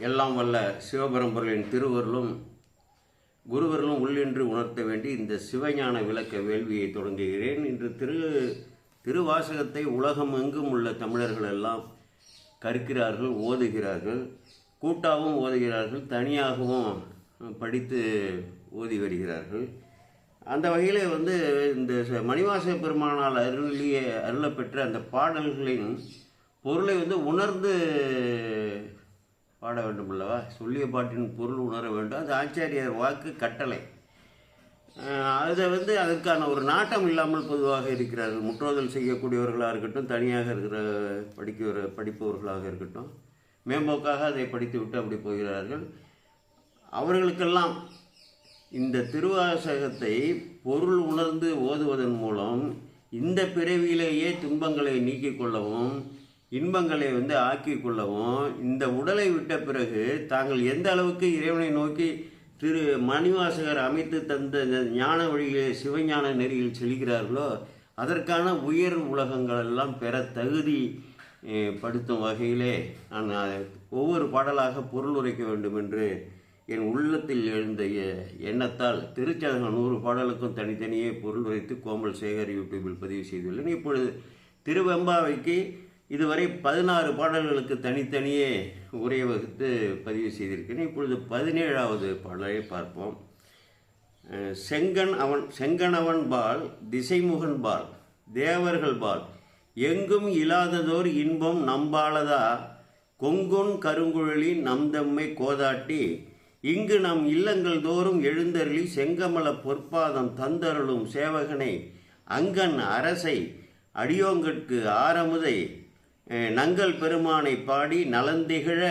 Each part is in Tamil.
எல்லாம் வல்ல சிவபரம்பொருளின் திருவருளும் குருவர்களும் உள்ளென்று உணர்த்த வேண்டி இந்த சிவஞான விளக்க வேள்வியை தொடங்குகிறேன். இன்று திரு திருவாசகத்தை உலகம் எங்கும் உள்ள தமிழர்கள் எல்லாம் கற்கிறார்கள் ஓதுகிறார்கள். கூட்டாகவும் ஓதுகிறார்கள் தனியாகவும் படித்து ஓதி வருகிறார்கள். அந்த வகையில் வந்து இந்த ச- பெருமானால் அருளிய அருளப்பெற்ற அந்த பாடல்களின் பொருளை வந்து உணர்ந்து பாட வேண்டும் அல்லவா சொல்லிய பாட்டின் பொருள் உணர வேண்டும். அது ஆச்சாரியர் வாக்கு கட்டளை. அதை வந்து அதற்கான ஒரு நாட்டம் இல்லாமல் பொதுவாக இருக்கிறார்கள். முற்றோதல் செய்யக்கூடியவர்களாக இருக்கட்டும் தனியாக இருக்கிற படிக்கிற படிப்பவர்களாக இருக்கட்டும் மேம்போக்காக அதை படித்துவிட்டு அப்படி போகிறார்கள். அவர்களுக்கெல்லாம் இந்த திருவாசகத்தை பொருள் உணர்ந்து ஓதுவதன் மூலம் இந்த பிறவியிலேயே துன்பங்களை நீக்கிக் கொள்ளவும் இன்பங்களை வந்து ஆக்கி கொள்ளவும் இந்த உடலை விட்ட பிறகு தாங்கள் எந்த அளவுக்கு இறைவனை நோக்கி திரு மணிவாசகர் அமைத்து தந்த ஞான வழியிலே சிவஞான நெறியில் செல்கிறார்களோ அதற்கான உயர் உலகங்களெல்லாம் பெற தகுதி படுத்தும் வகையிலே நான் ஒவ்வொரு பாடலாக பொருள் உரைக்க வேண்டும் என்று என் உள்ளத்தில் எழுந்த எண்ணத்தால் திருச்சதகம் நூறு பாடலுக்கும் தனித்தனியே பொருள் உரைத்து கோமல் சேகர் யூடியூபில் பதிவு செய்துள்ளேன். இப்பொழுது திருவெம்பாவைக்கு இதுவரை பதினாறு பாடல்களுக்கு தனித்தனியே உரை வகுத்து பதிவு செய்திருக்கிறேன். இப்பொழுது பதினேழாவது பாடலை பார்ப்போம். செங்கன் அவன் செங்கணவன் பால் திசைமுகன் பால் தேவர்கள் பால். எங்கும் இல்லாததோர் இன்பம் நம்பாளதா? கொங்குன் கருங்குழலி நம்தம்மை கோதாட்டி. இங்கு நம் இல்லங்கள் தோறும் எழுந்தருளி செங்கமல பொற்பாதம் தந்தருளும் சேவகனை. அங்கன் அரசை அடியோங்கற்கு ஆரமுதை. நங்கல் நங்கள் பெருமானை பாடி நலந்திகழ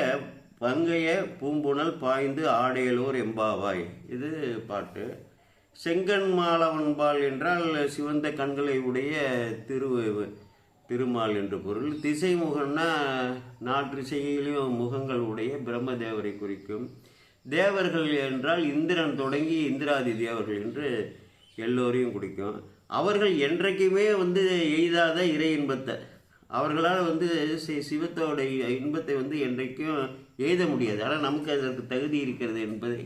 பங்கைய பூம்புணல் பாய்ந்து ஆடையலூர் எம்பாவாய். இது பாட்டு. செங்கன் மாலவன்பால் என்றால் சிவந்த கண்களை உடைய திரு திருமால் என்று பொருள். திசைமுகன்னா நாற்றிசையிலும் முகங்கள் உடைய பிரம்மதேவரை குறிக்கும். தேவர்கள் என்றால் இந்திரன் தொடங்கி இந்திராதி தேவர்கள் என்று எல்லோரையும் குறிக்கும். அவர்கள் என்றைக்குமே வந்து எய்தாத இறை இன்பத்தை அவர்களால் வந்து சி- சிவத்தோட இன்பத்தை வந்து என்றைக்கும் எழுத முடியாது. ஆனால் நமக்கு அதற்கு தகுதி இருக்கிறது என்பதை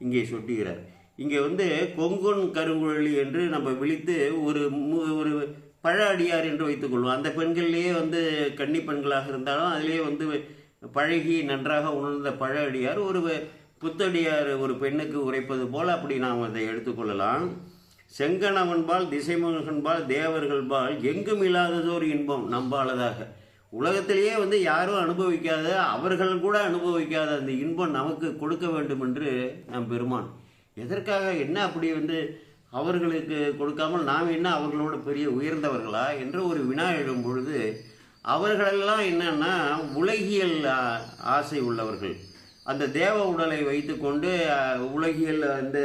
இங்கே சொல்லுகிறார். இங்கே வந்து கொங்கொன் கருங்குழலி என்று நம்ம விழித்து ஒரு மு- ஒரு பழ அடியார் என்று வைத்துக்கொள்வோம் அந்த பெண்கள்லேயே வந்து கன்னி பெண்களாக இருந்தாலும் அதிலேயே வந்து பழகி நன்றாக உணர்ந்த பழ அடியார் ஒரு புத்தடியார் ஒரு பெண்ணுக்கு உரைப்பது போல் அப்படி நாம் அதை எடுத்துக்கொள்ளலாம் செங்கணவன்பால் திசைமுகன்பால் தேவர்கள்பால் எங்கும் இல்லாததோர் இன்பம் நம்பாளதாக. உலகத்திலேயே வந்து யாரும் அனுபவிக்காத அவர்கள் கூட அனுபவிக்காத அந்த இன்பம் நமக்கு கொடுக்க வேண்டும் என்று நம் பெருமான். எதற்காக என்ன அப்படி வந்து அவர்களுக்கு கொடுக்காமல் நாம் என்ன அவர்களோட பெரிய உயர்ந்தவர்களா என்று ஒரு வினா எழும் பொழுது அவர்களெல்லாம் என்னன்னா உலகியல் ஆசை உள்ளவர்கள். அந்த தேவ உடலை வைத்துக்கொண்டு உலகியல் அந்த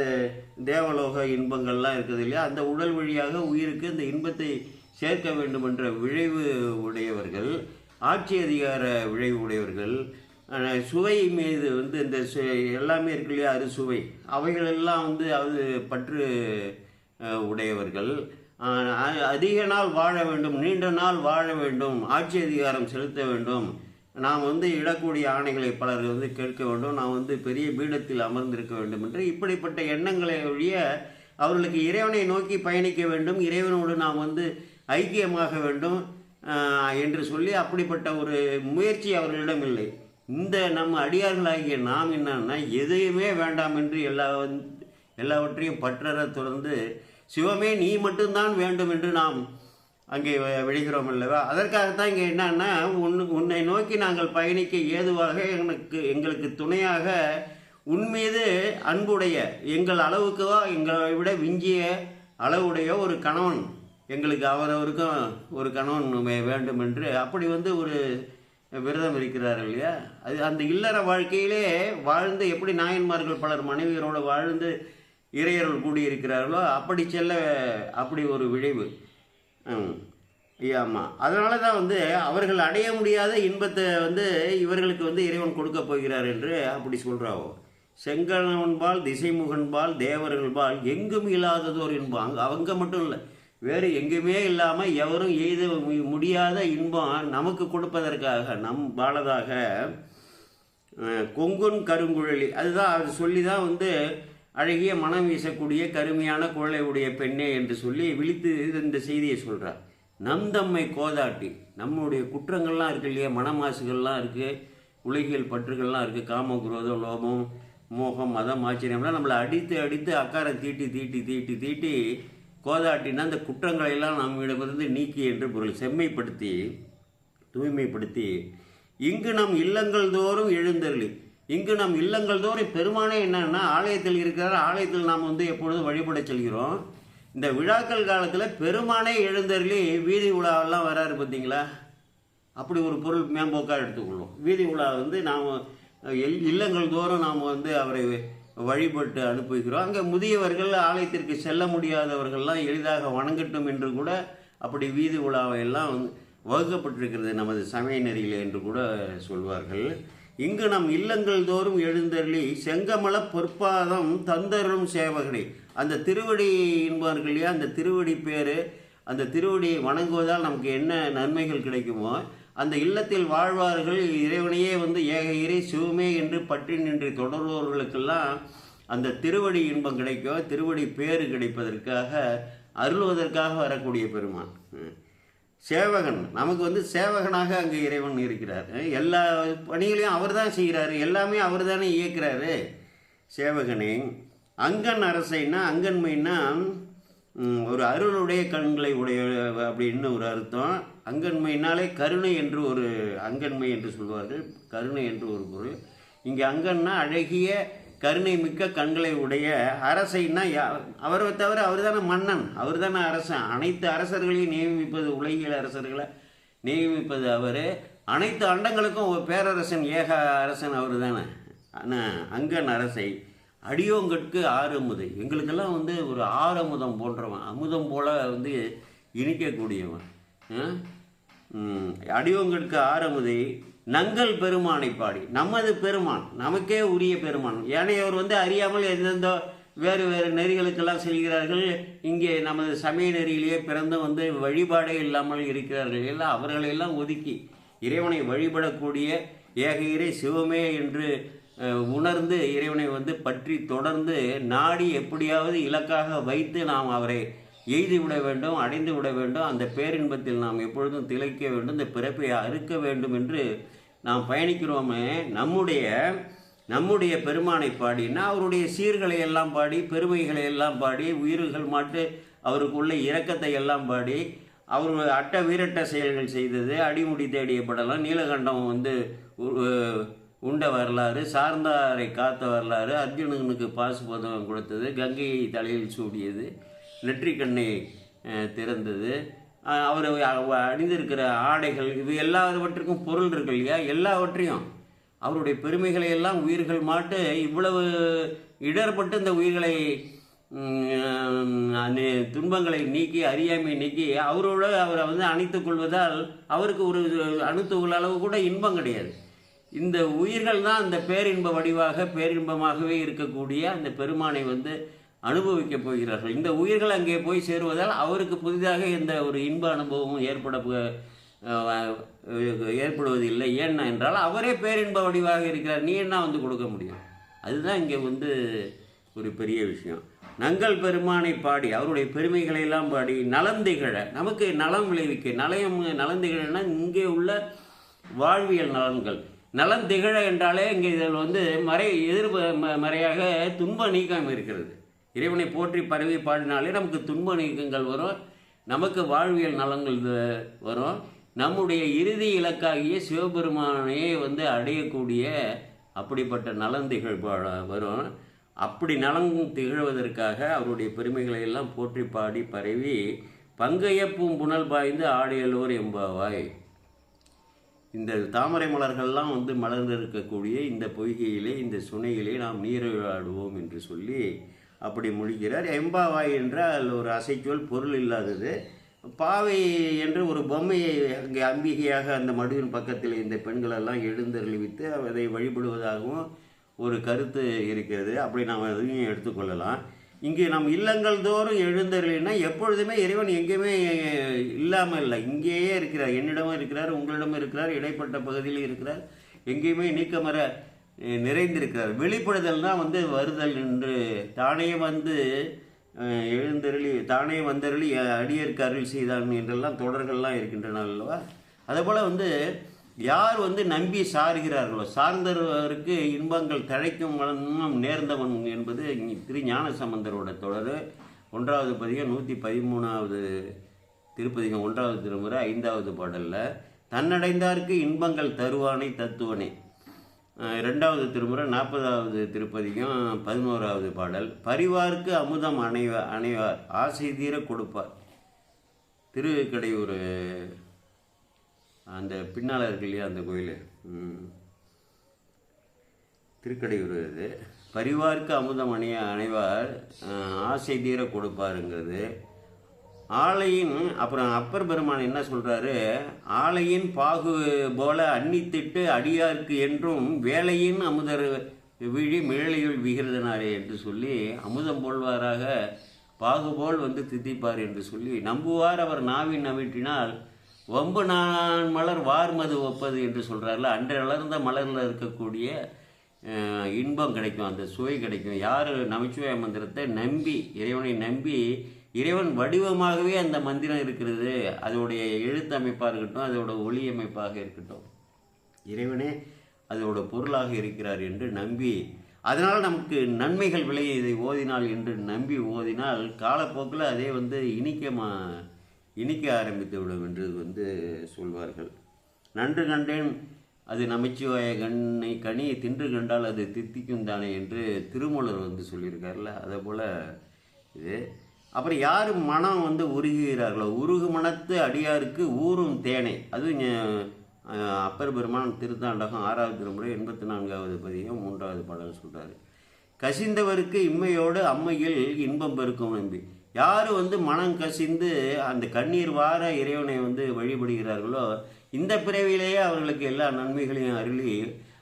தேவலோக இன்பங்கள்லாம் இருக்குது இல்லையா? அந்த உடல் வழியாக உயிருக்கு இந்த இன்பத்தை சேர்க்க வேண்டும் என்ற விழைவு உடையவர்கள் ஆட்சி அதிகார விழைவு உடையவர்கள் சுவை மீது வந்து இந்த சு- எல்லாமே இருக்கு இல்லையா? அது சுவை. அவைகளெல்லாம் வந்து அது பற்று உடையவர்கள். அ- அதிக நாள் வாழ வேண்டும் நீண்ட நாள் வாழ வேண்டும் ஆட்சி அதிகாரம் செலுத்த வேண்டும். நாம் வந்து இடக்கூடிய ஆணைகளை பலர் வந்து கேட்க வேண்டும். நாம் வந்து பெரிய பீடத்தில் அமர்ந்திருக்க வேண்டும் என்று இப்படிப்பட்ட எண்ணங்களை ஒழிய அவர்களுக்கு இறைவனை நோக்கி பயணிக்க வேண்டும். இறைவனோடு நாம் வந்து ஐக்கியமாக வேண்டும் என்று சொல்லி அப்படிப்பட்ட ஒரு முயற்சி அவர்களிடம் இல்லை. இந்த நம்ம அடியார்களாகிய நாம் என்னன்னா எதையுமே வேண்டாம் என்று எல்லா எல்லாவற்றையும் பற்றற தொடர்ந்து சிவமே நீ மட்டும்தான் வேண்டும் என்று நாம் அங்கே வ- விழுகிறோம் அல்லவா? அதற்காகத்தான் இங்கே என்னன்னா உன் உன்னை நோக்கி நாங்கள் பயணிக்க ஏதுவாக எனக்கு எங்களுக்கு துணையாக உன்மீது அன்புடைய எங்கள் அளவுக்கோ எங்களை விட விஞ்சிய அளவுடைய ஒரு கணவன் எங்களுக்கு அவரவருக்கும் ஒரு கணவன் வேண்டும் என்று அப்படி வந்து ஒரு விரதம் இருக்கிறார் இல்லையா? அது அந்த இல்லற வாழ்க்கையிலே வாழ்ந்து எப்படி நாயன்மார்கள் பலர் மனைவியரோடு வாழ்ந்து இறையர்கள் கூடியிருக்கிறார்களோ அப்படி செல்ல அப்படி ஒரு விழைவு. ஆமாம் அதனால தான் வந்து அவர்கள் அடைய முடியாத இன்பத்தை வந்து இவர்களுக்கு வந்து இறைவன் கொடுக்க போகிறார் என்று அப்படி சொல்கிறாவோ செங்கணவன்பால் திசைமுகன்பால் தேவர்கள்பால் எங்கும் இல்லாததோர் இன்பம். அங்கே அவங்க மட்டும் இல்லை. வேறு எங்குமே இல்லாமல் எவரும் எய்த முடியாத இன்பம் நமக்கு கொடுப்பதற்காக நம் பாலதாக கொங்குன் கருங்குழலி. அதுதான் அது சொல்லி தான் வந்து அழகிய மனம் வீசக்கூடிய கருமையான குழலை உடைய பெண்ணே என்று சொல்லி விழித்து இந்த செய்தியை சொல்கிறார் நம் தம்மை கோதாட்டி நம்முடைய குற்றங்கள்லாம் இருக்கு இல்லையா? மனமாசுகள்லாம் இருக்குது உலகியல் பற்றுகள்லாம் இருக்குது காம குரோதம் லோபம் மோகம் மதம் ஆச்சரியம்லாம் நம்மளை அடித்து அடித்து அக்காரை தீட்டி தீட்டி தீட்டி தீட்டி கோதாட்டினா அந்த குற்றங்களை எல்லாம் நம்மிடமிருந்து நீக்கி என்று பொருள். செம்மைப்படுத்தி தூய்மைப்படுத்தி இங்கு நம் இல்லங்கள் தோறும் எழுந்தருளி. இங்கு நம் இல்லங்கள் தோறும் பெருமானே என்னன்னா ஆலயத்தில் இருக்கிறார். ஆலயத்தில் நாம் வந்து எப்பொழுதும் வழிபட செல்கிறோம்? இந்த விழாக்கள் காலத்தில் பெருமானே எழுந்தருளி வீதி உலாவெல்லாம் வராரு பார்த்தீங்களா அப்படி ஒரு பொருள் மேம்போக்காக எடுத்துக்கொள்வோம். வீதி உலா வந்து நாம் எல் இல்லங்கள் தோறும் நாம் வந்து அவரை வழிபட்டு அனுப்புகிறோம். அங்கே முதியவர்கள் ஆலயத்திற்கு செல்ல முடியாதவர்கள்லாம் எளிதாக வணங்கட்டும் என்று கூட அப்படி வீதி உலாவை எல்லாம் வந்து வகுக்கப்பட்டிருக்கிறது நமது சமய நெறியில் என்று கூட சொல்வார்கள். இங்கு நம் இல்லங்கள் தோறும் எழுந்தருளி செங்கமல பொற்பாதம் தந்தரும் சேவகனை. அந்த திருவடி என்பார்கள் இல்லையா? அந்த திருவடி பேர் அந்த திருவடியை வணங்குவதால் நமக்கு என்ன நன்மைகள் கிடைக்குமோ அந்த இல்லத்தில் வாழ்வார்கள் இறைவனையே வந்து ஏக இறை சிவமே என்று பற்றி நின்று தொடர்பவர்களுக்கெல்லாம் அந்த திருவடி இன்பம் கிடைக்கும் திருவடி பேறு கிடைப்பதற்காக அருள்வதற்காக வரக்கூடிய பெருமான். ம். சேவகன். நமக்கு வந்து சேவகனாக அங்கே இறைவன் இருக்கிறார். எல்லா பணிகளையும் அவர் தான் செய்கிறாரு. எல்லாமே அவர் தானே இயக்கிறாரு. சேவகனே அங்கன் அரசைன்னா அங்கன்மைன்னா ஒரு அருளுடைய கண்களை உடைய அப்படின்னு ஒரு அர்த்தம். அங்கன்மைனாலே கருணை என்று ஒரு அங்கன்மை என்று சொல்வார்கள். கருணை என்று ஒரு பொருள். இங்கே அங்கன்னா அழகிய கருணை மிக்க கண்களை உடைய அரசைன்னா யா- அவரை தவிர அவர் தானே மன்னன் அவர் தானே அரசன். அனைத்து அரசர்களையும் நியமிப்பது உலகியல் அரசர்களை நியமிப்பது அவர். அனைத்து அண்டங்களுக்கும் ஒரு பேரரசன் ஏக அரசன் அவர் தானே ஆனால் அங்கன் அரசை. அடியோங்கட்கு ஆறுமுது. எங்களுக்கெல்லாம் வந்து ஒரு ஆறமுதம் போன்றவன். அமுதம் போல வந்து இனிக்கக்கூடியவன். அடியோங்கட்கு ஆறமுதை. நங்கள் பெருமானை பாடி. நமது பெருமான் நமக்கே உரிய பெருமான். ஏனையவர் வந்து அறியாமல் எந்தெந்த வேறு வேறு நெறிகளுக்கெல்லாம் செல்கிறார்கள். இங்கே நமது சமய நெறியிலேயே பிறந்து வந்து வழிபாடே இல்லாமல் இருக்கிறார்கள். எல்லாம் அவர்களையெல்லாம் ஒதுக்கி இறைவனை வழிபடக்கூடிய ஏக இறை சிவமே என்று உணர்ந்து இறைவனை வந்து பற்றி தொடர்ந்து நாடி எப்படியாவது இலக்காக வைத்து நாம் அவரை எய்து விட வேண்டும் அடைந்து விட வேண்டும். அந்த பேரின்பத்தில் நாம் எப்பொழுதும் திளைக்க வேண்டும். இந்த பிறப்பை அறுக்க வேண்டும் என்று நாம் பயணிக்கிறோமே நம்முடைய நம்முடைய பெருமானை பாடினா அவருடைய சீர்களை எல்லாம் பாடி பெருமைகளை எல்லாம் பாடி உயிர்கள் மாட்டு அவருக்குள்ள இரக்கத்தை எல்லாம் பாடி அவர் அட்ட வீரட்ட செயல்கள் செய்தது அடிமுடி தேடிய படலாம் நீலகண்டம் வந்து உண்ட வரலாறு சார்ந்தாரை காத்த வரலாறு அர்ஜுனனுக்கு பாசுபதம் கொடுத்தது கங்கையை தலையில் சூடியது. நெற்றிக்கண்ணை கண்ணை திறந்தது. அவர் அணிந்திருக்கிற ஆடைகள் இது எல்லாவற்றுக்கும் பொருள் இருக்கு இல்லையா? எல்லாவற்றையும். அவருடைய பெருமைகளை எல்லாம் உயிர்கள் மாட்டு இவ்வளவு இடர்பட்டு இந்த உயிர்களை துன்பங்களை நீக்கி அறியாமை நீக்கி அவரோட அவரை வந்து அணைத்து கொள்வதால் அவருக்கு ஒரு அணுத்துகள் அளவு கூட இன்பம் கிடையாது. இந்த உயிர்கள் தான் அந்த பேரின்ப வடிவாக பேரின்பமாகவே இருக்கக்கூடிய அந்த பெருமானை வந்து அனுபவிக்கப் போகிறார்கள். இந்த உயிர்கள் அங்கே போய் சேருவதால் அவருக்கு புதிதாக எந்த ஒரு இன்ப அனுபவமும் ஏற்பட போ- ஏற்படுவதில்லை. ஏன்னா என்றால் அவரே பேரின்ப வடிவாக இருக்கிறார். நீ என்ன வந்து கொடுக்க முடியும்? அதுதான் இங்கே வந்து ஒரு பெரிய விஷயம். நங்கள் பெருமானை பாடி அவருடைய பெருமைகளை எல்லாம் பாடி நலம் திகழ நமக்கு நலம் விளைவிக்க நலயம் நலம் திகழனா இங்கே உள்ள வாழ்வியல் நலன்கள். நலம் திகழ என்றாலே இங்கே இதில் வந்து மறை எதிர் மறையாக துன்ப நீக்கம் இருக்கிறது. இறைவனை போற்றி பரவி பாடினாலே நமக்கு துன்ப நீக்கங்கள் வரும். நமக்கு வாழ்வியல் நலங்கள் வரும். நம்முடைய இறுதி இலக்காகிய சிவபெருமானையே வந்து அடையக்கூடிய அப்படிப்பட்ட நலன் திகழ்பாட வரும். அப்படி நலன் திகழ்வதற்காக அவருடைய பெருமைகளை எல்லாம் போற்றி பாடி பரவி பங்கையப்பும் புனல் பாய்ந்து ஆடியலோர் எம்பாவாய் இந்த தாமரை மலர்கள்லாம் வந்து மலர்ந்திருக்கக்கூடிய இந்த பொய்கையிலே இந்த சுனையிலே நாம் நீராடுவோம் என்று சொல்லி அப்படி முடிக்கிறார். எம்பாவாய் என்றால் ஒரு அசைச்சொல் பொருள் இல்லாதது. பாவை என்று ஒரு பொம்மையை அங்கே அம்பிகையாக அந்த மடுவின் பக்கத்தில் இந்த பெண்களெல்லாம் எழுந்தருளிவித்து அதை வழிபடுவதாகவும் ஒரு கருத்து இருக்கிறது. அப்படி நாம் அதையும் எடுத்துக்கொள்ளலாம் இங்கே நம் இல்லங்கள் தோறும் எழுந்தருளினா எப்பொழுதுமே இறைவன் எங்கேயுமே இல்லாமல் இல்லை. இங்கேயே இருக்கிறார். என்னிடமும் இருக்கிறார் உங்களிடமும் இருக்கிறார் இடைப்பட்ட பகுதியில் இருக்கிறார். எங்கேயுமே நீக்கமர நிறைந்திருக்கிறார். வெளிப்படுதல் தான் வந்து வருதல் என்று தானே வந்து எழுந்தருளி தானே வந்தருளி அடியற்கு அருள் செய்தான் என்றெல்லாம் தொடர்கள்லாம் இருக்கின்றன அல்லவா? அதேபோல் வந்து யார் வந்து நம்பி சாருகிறார்களோ சார்ந்தவருக்கு இன்பங்கள் தழைக்கும் வளமும் நேர்ந்தவன் என்பது திரு திரு ஞானசம்பந்தரோட தொடர். ஒன்றாவது பதிகம் நூற்றி பதிமூணாவது திருப்பதிகம் ஒன்றாவது திருமுறை ஐந்தாவது பாடலில் தன்னடைந்தார்க்கு இன்பங்கள் தருவானை தத்துவனே. இரண்டாவது திருமுறை நாற்பதாவது திருப்பதியும் பதினோராவது பாடல். பரிவார்க்கு அமுதம் அணைவ அணைவார் ஆசை தீர கொடுப்பார். திருக்கடையூர் அந்த பின்னால் இருக்கு இல்லையா அந்த கோயில்? திருக்கடையூர் இது பரிவார்க்கு அமுதம் அணிய அணைவார் ஆசை தீர கொடுப்பாருங்கிறது. ஆலையின் அப்புறம் அப்பர் பெருமான் என்ன சொல்றாரு? ஆலையின் பாகு போல அன்னித்திட்டு அடியார்க்கு என்றும் வேலையின் அமுதர் விழி மிழலையுள் விகிருதனாரே என்று சொல்லி அமுதம் போல்வாராக பாகுபோல் வந்து தித்திப்பார் என்று சொல்லி நம்புவார் அவர் நாவின் நவிட்டினால். வம்பு நான் மலர் வார்மது ஒப்பது என்று சொல்கிறார்ல அன்று வளர்ந்த மலரில் இருக்கக்கூடிய இன்பம் கிடைக்கும் அந்த சுவை கிடைக்கும். யார் நமச்சிவாய மந்திரத்தை நம்பி இறைவனை நம்பி இறைவன் வடிவமாகவே அந்த மந்திரம் இருக்கிறது. அதோடைய எழுத்தமைப்பாக இருக்கட்டும் அதோட ஒளி அமைப்பாக இருக்கட்டும். இறைவனே அதோட பொருளாக இருக்கிறார் என்று நம்பி அதனால் நமக்கு நன்மைகள் விளைய இதை ஓதினால் என்று நம்பி ஓதினால் காலப்போக்கில் அதே வந்து இனிக்க மா இனிக்க ஆரம்பித்து விடும் என்று வந்து சொல்வார்கள். நன்று கண்டேன் அது நமச்சிவாய கண்ணை கனி தின்று கண்டால் அது தித்திக்கும் தானே என்று திருமூலர் வந்து சொல்லியிருக்காருல்ல அதே போல் இது அப்புறம் யார் மனம் வந்து உருகுகிறார்களோ உருகு மனத்து அடியாருக்கு ஊறும் தேனை. அது அப்பர் பெருமான் திருத்தாண்டகம் ஆறாவது திருமுறை எண்பத்தி நான்காவது பதியம் மூன்றாவது பாடல் சொல்கிறார் கசிந்தவருக்கு இம்மையோடு அம்மையில் இன்பம் பெருக்கும் நம்பி யார் வந்து மனம் கசிந்து அந்த கண்ணீர் வார இறைவனை வந்து வழிபடுகிறார்களோ இந்த பிறவியிலேயே அவர்களுக்கு எல்லா நன்மைகளையும் அருளி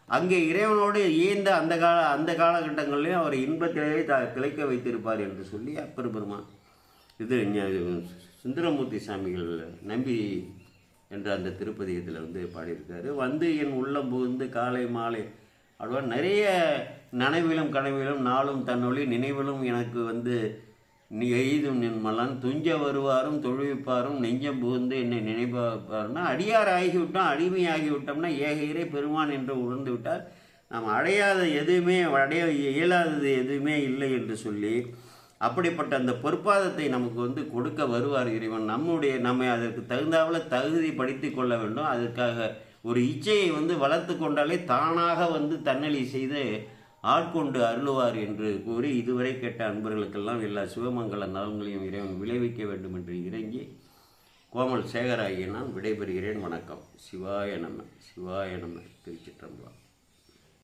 அங்கே இறைவனோடு இயந்த அந்த கால அந்த காலகட்டங்களிலையும் அவர் இன்பத்திலேயே த திளைக்க வைத்திருப்பார் என்று சொல்லி அப்பர் பெருமான் இது சுந்தரமூர்த்தி சாமிகள் நம்பி என்ற அந்த திருப்பதியத்தில் வந்து பாடியிருக்காரு. வந்து என் உள்ளம் புகுந்து காலை மாலை அவ்வளோ நிறைய நனவிலும் கனவிலும் நாளும் தன்னொழி நினைவிலும் எனக்கு வந்து நீ எய்தும் நின்மலன் துஞ்ச வருவாரும் தொழுவிப்பாரும் நெஞ்சம் புகுந்து என்னை நினைப்பாருன்னா அடியார் ஆகிவிட்டோம் அடிமையாகிவிட்டோம்னா ஏகையரே பெருமான் என்று உணர்ந்து விட்டால் நாம் அடையாத எதுவுமே அடைய இயலாதது எதுவுமே இல்லை என்று சொல்லி அப்படிப்பட்ட அந்த பொற்பாதத்தை நமக்கு வந்து கொடுக்க வருவார் இறைவன். நம்முடைய நம்மை அதற்கு தகுந்தாவில் தகுதி படுத்தி கொள்ள வேண்டும். அதற்காக ஒரு இச்சையை வந்து வளர்த்து கொண்டாலே தானாக வந்து தன்னலி செய்து ஆட்கொண்டு அருளுவார் என்று கூறி இதுவரை கேட்ட அன்பர்களுக்கெல்லாம் எல்லா சிவமங்கல நலன்களையும் இறைவன் விளைவிக்க வேண்டும் என்று இறங்கி கோமல் சேகராகிய நான் விடைபெறுகிறேன். வணக்கம். சிவாய நம்ம சிவாய நம்ம திருச்சிற்றம்பலம்.